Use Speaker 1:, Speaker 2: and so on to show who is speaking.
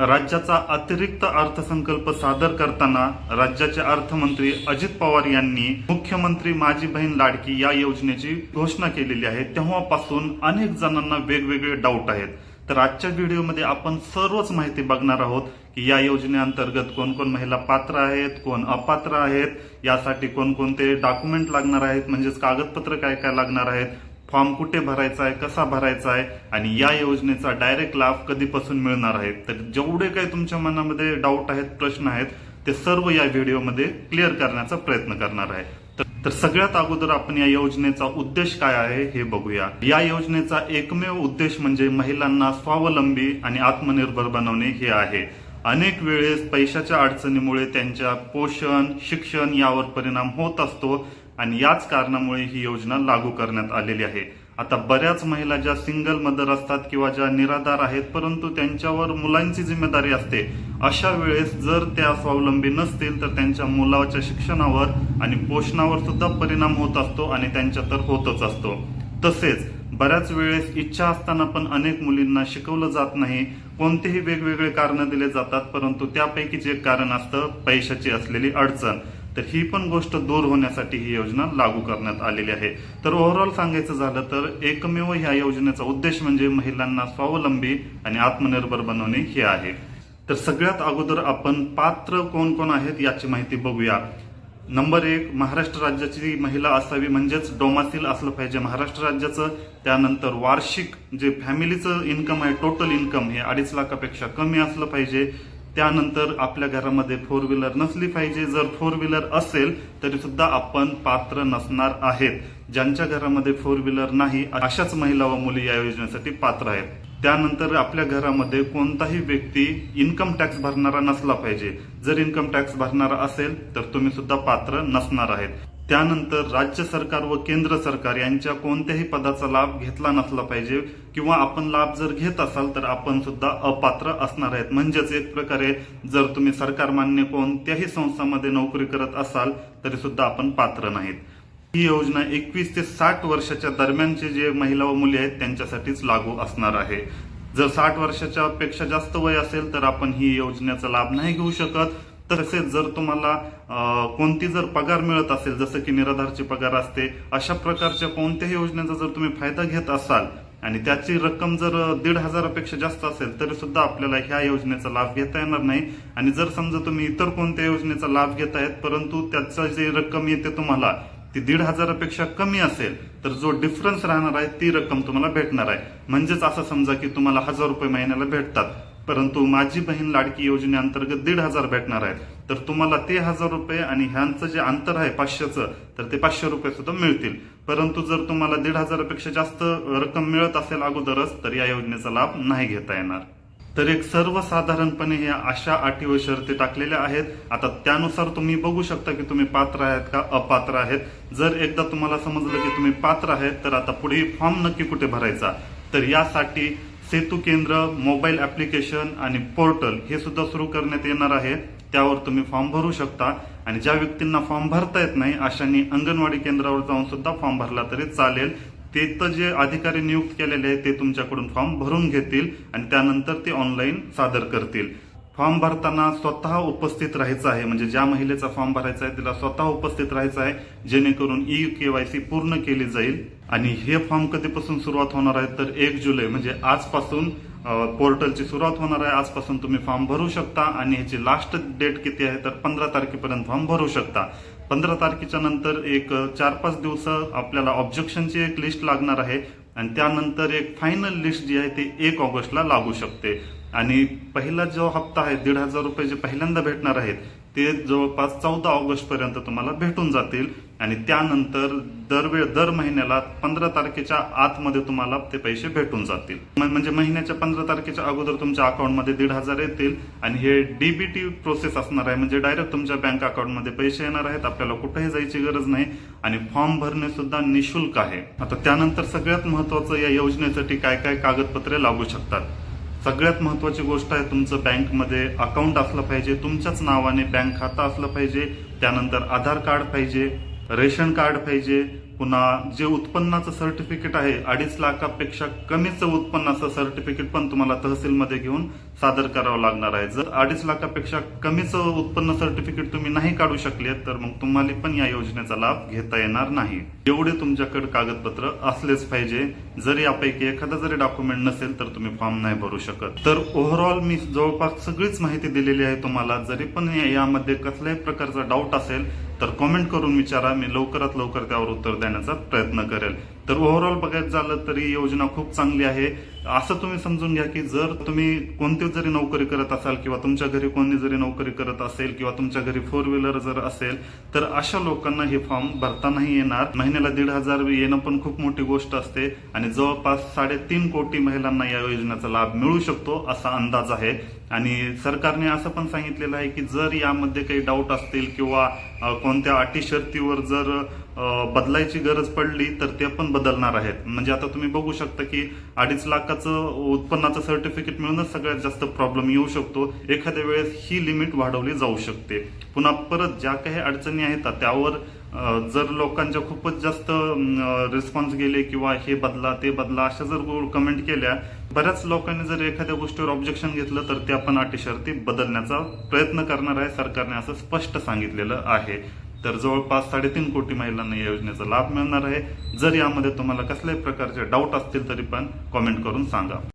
Speaker 1: राज्याचा अतिरिक्त अर्थसंकल्प सादर करताना राज्याचे अर्थमंत्री अजित पवार यांनी मुख्यमंत्री माझी बहीण लाडकी या योजनेची घोषणा केलेली आहे. तेव्हापासून अनेक जणांना वेगवेगळे डाऊट आहेत. तर आजच्या व्हिडिओमध्ये आपण सर्वच माहिती बघणार आहोत की या योजनेअंतर्गत कोणकोण महिला पात्र आहेत कोण अपात्र आहेत यासाठी कोणकोणते डॉक्युमेंट लागणार आहेत म्हणजेच कागदपत्र काय काय लागणार आहेत फॉर्म कुठे भरायचा आहे कसा भरायचा आहे आणि या योजनेचा डायरेक्ट लाभ कधीपासून मिळणार आहे? तर जेवढे काही तुमच्या मनामध्ये डाऊट आहेत प्रश्न आहेत ते सर्व या व्हिडिओमध्ये क्लिअर करण्याचा प्रयत्न करणार आहे. तर- तर सगळ्यात अगोदर आपण या योजनेचा उद्देश काय आहे हे बघूया. या योजनेचा एकमेव उद्देश म्हणजे महिलांना स्वावलंबी आणि आत्मनिर्भर बनवणे हे आहे. अनेक वेळेस पैशाच्या अडचणीमुळे त्यांच्या पोषण शिक्षण यावर परिणाम होत असतो. आणि याच कारणामुळे ही योजना लागू करण्यात आलेली आहे. आता बऱ्याच महिला ज्या सिंगल मदर असतात किंवा ज्या निराधार आहेत परंतु त्यांच्यावर मुलांची जिम्मेदारी असते. अशा वेळेस जर त्या स्वावलंबी नसतील तर त्यांच्या मुलाच्या शिक्षणावर आणि पोषणावर सुद्धा परिणाम होत असतो आणि त्यांच्या तर होतच असतो. तसेच बऱ्याच वेळेस इच्छा असताना पण अनेक मुलींना शिकवलं जात नाही. कोणतेही वेगवेगळे कारण दिले जातात परंतु त्यापैकीच एक कारण असतं पैशाची असलेली अडचण. तर ही पण गोष्ट दूर होण्यासाठी ही योजना लागू करण्यात आलेली आहे. तर ओव्हरऑल सांगायचं झालं तर एकमेव ह्या योजनेचा उद्देश म्हणजे महिलांना स्वावलंबी आणि आत्मनिर्भर बनवणे हे आहे. तर सगळ्यात अगोदर आपण पात्र कोण कोण आहेत याची माहिती बघूया. नंबर एक महाराष्ट्र राज्याची महिला असावी म्हणजेच डोमासिल असलं पाहिजे महाराष्ट्र राज्याचं. त्यानंतर वार्षिक जे फॅमिलीचं इन्कम आहे टोटल इन्कम हे अडीच लाखापेक्षा कमी असलं पाहिजे. त्यानंतर आपल्या घरामध्ये फोर व्हीलर नसली पाहिजे. जर फोर व्हीलर असेल तरी सुद्धा आपण पात्र नसणार आहेत. ज्यांच्या घरामध्ये फोर व्हीलर नाही अशाच महिला व मुली या योजनेसाठी पात्र आहेत. त्यानंतर आपल्या घरामध्ये कोणताही व्यक्ती इन्कम टॅक्स भरणारा नसला पाहिजे. जर इन्कम टॅक्स भरणारा असेल तर तुम्ही सुद्धा पात्र नसणार आहेत. त्यानंतर राज्य सरकार व केंद्र सरकार यांच्या कोणत्याही पदाचा लाभ घेतला नसला पाहिजे किंवा आपण लाभ जर घेत असाल तर आपण सुद्धा अपात्र असणार आहेत. म्हणजेच एक प्रकारे जर तुम्ही सरकार मान्य कोणत्याही संस्थामध्ये नोकरी करत असाल तरी सुद्धा आपण पात्र नाहीत. ही योजना एकवीस ते साठ वर्षाच्या दरम्यानचे जे महिला व मुली आहेत त्यांच्यासाठीच लागू असणार आहे. जर साठ वर्षाच्या पेक्षा जास्त वय असेल तर आपण ही योजनेचा लाभ नाही घेऊ शकत. तसेच जर तुम्हाला कोणती जर पगार मिळत असेल जसं की निराधारची पगार असते अशा प्रकारच्या कोणत्याही योजनेचा जर तुम्ही फायदा घेत असाल आणि त्याची रक्कम जर दीड हजारापेक्षा जास्त असेल तरी सुद्धा आपल्याला ह्या योजनेचा लाभ घेता येणार नाही. आणि जर समजा तुम्ही इतर कोणत्या योजनेचा लाभ घेत आहेत परंतु त्याचा जी रक्कम येते तुम्हाला ती दीड हजारापेक्षा कमी असेल तर जो डिफरन्स राहणार आहे ती रक्कम तुम्हाला भेटणार आहे. म्हणजेच असं समजा की तुम्हाला हजार रुपये महिन्याला भेटतात. परंतु माझी बहीण लाडकी योजनेअंतर्गत दीड हजार भेटणार आहेत. तर तुम्हाला ते हजार रुपये आणि ह्यांचं जे अंतर आहे पाचशेचं तर ते पाचशे रुपये सुद्धा मिळतील. परंतु जर तुम्हाला दीड हजारापेक्षा जास्त रक्कम मिळत असेल अगोदरच तर या योजनेचा लाभ नाही घेता येणार. तर एक सर्वसाधारणपणे ह्या अशा अटी व शर्ती टाकलेल्या आहेत. आता त्यानुसार तुम्ही बघू शकता की तुम्ही पात्र आहेत का अपात्र आहेत. जर एकदा तुम्हाला समजलं की तुम्ही पात्र आहेत तर आता पुढे फॉर्म नक्की कुठे भरायचा? तर यासाठी सेतू केंद्र मोबाईल ऍप्लिकेशन आणि पोर्टल हे सुद्धा सुरू करण्यात येणार आहे. त्यावर तुम्ही फॉर्म भरू शकता. आणि ज्या व्यक्तींना फॉर्म भरता येत नाही अशांनी अंगणवाडी केंद्रावर जाऊन सुद्धा फॉर्म भरला तरी चालेल. ते तर जे अधिकारी नियुक्त केलेले आहेत ते तुमच्याकडून फॉर्म भरून घेतील आणि त्यानंतर ते ऑनलाईन सादर करतील. फॉर्म भरताना स्वतः उपस्थित राहायचं आहे. म्हणजे ज्या महिलेचा फॉर्म भरायचा आहे तिला स्वतः उपस्थित राहायचं आहे जेणेकरून ई केवायसी पूर्ण केली जाईल. आणि हे फॉर्म कधीपासून सुरुवात होणार आहे? तर एक जुलै म्हणजे आजपासून पोर्टलची सुरुवात होणार आहे. आजपासून तुम्ही फॉर्म भरू शकता. आणि ह्याची लास्ट डेट किती आहे? तर पंधरा तारखेपर्यंत फॉर्म भरू शकता. पंधरा तारखेच्या नंतर एक चार पाच दिवस आपल्याला ऑब्जेक्शनची एक लिस्ट लागणार आहे. आणि त्यानंतर एक फायनल लिस्ट जी आहे ती एक ऑगस्टला लागू शकते. आणि पहिला जो हप्ता आहे दीड हजार रुपये जे पहिल्यांदा भेटणार आहेत ते जवळपास चौदा ऑगस्ट पर्यंत तुम्हाला भेटून जातील. आणि त्यानंतर दरवेळ दर महिन्याला पंधरा तारखेच्या आतमध्ये तुम्हाला ते पैसे भेटून जातील. म्हणजे महिन्याच्या पंधरा तारखेच्या अगोदर तुमच्या अकाउंटमध्ये दीड हजार येतील आणि हे डीबीटी प्रोसेस असणार आहे. म्हणजे डायरेक्ट तुमच्या बँक अकाउंटमध्ये पैसे येणार आहेत. आपल्याला कुठेही जायची गरज नाही आणि फॉर्म भरणे सुद्धा निशुल्क आहे. आता त्यानंतर सगळ्यात महत्वाचं या योजनेसाठी काय काय कागदपत्रे लागू शकतात? सगळ्यात महत्वाची गोष्ट आहे तुमचं बँकमध्ये अकाउंट असलं पाहिजे. तुमच्याच नावाने बँक खातं असलं पाहिजे. त्यानंतर आधार कार्ड पाहिजे. रेशन कार्ड पाहिजे पुन्हा जे उत्पन्नाचं सर्टिफिकेट आहे अडीच लाखापेक्षा कमीचं उत्पन्नाचं सर्टिफिकेट पण तुम्हाला तहसीलमध्ये घेऊन सादर करावं लागणार आहे. जर अडीच लाखापेक्षा कमीचं उत्पन्न सर्टिफिकेट तुम्ही नाही काढू शकले तर मग तुम्हाला पण या योजनेचा लाभ घेता येणार नाही. एवढे तुमच्याकडे कागदपत्र असलेच पाहिजे. जरी यापैकी एखादा जरी डॉक्युमेंट नसेल तर तुम्ही फॉर्म नाही भरू शकत. तर ओव्हरऑल मी जवळपास सगळीच माहिती दिलेली आहे तुम्हाला. जरी पण या- यामध्ये कसल्याही प्रकारचा डाऊट असेल तर कमेंट करून विचारा. मी लवकरात लवकर त्यावर उत्तर देण्याचा प्रयत्न करेल. तर ओव्हरऑल बघायचं झालं तरी योजना खूप चांगली आहे. असं तुम्ही समजून घ्या की जर तुम्ही कोणती जरी नोकरी करत असाल किंवा तुमच्या घरी कोणी जरी नोकरी करत असेल किंवा तुमच्या घरी फोर व्हीलर जर असेल तर अशा लोकांना हे फॉर्म भरता नाही येणार. महिन्याला दीड हजार येणं पण खूप मोठी गोष्ट असते आणि जवळपास साडेतीन कोटी महिलांना या योजनेचा लाभ मिळू शकतो असा अंदाज आहे. आणि सरकारने असं पण सांगितलेलं आहे की जर यामध्ये काही डाऊट असतील किंवा कोणत्या अटी शर्तीवर जर बदलायची गरज पडली तर ते पण बदलणार आहेत. म्हणजे आता तुम्ही बघू शकता की अडीच लाखाचं उत्पन्नाचं सर्टिफिकेट मिळूनच सगळ्यात जास्त प्रॉब्लेम येऊ शकतो. एखाद्या वेळेस ही लिमिट वाढवली जाऊ शकते. पुन्हा परत ज्या काही अडचणी आहेत त्यावर जर लोकांच्या खूपच जास्त रिस्पॉन्स गेले किंवा हे बदला ते बदला अशा जर कमेंट केल्या बऱ्याच लोकांनी जर एखाद्या गोष्टीवर ऑब्जेक्शन घेतलं तर ते आपण अटी शर्ती बदलण्याचा प्रयत्न करणार आहे सरकारने असं स्पष्ट सांगितलेलं आहे. तर जवळपास साडेतीन कोटी महिलांना या योजनेचा लाभ मिळणार आहे. जर यामध्ये तुम्हाला कसल्याही प्रकारचे डाऊट असतील तरी पण कॉमेंट करून सांगा.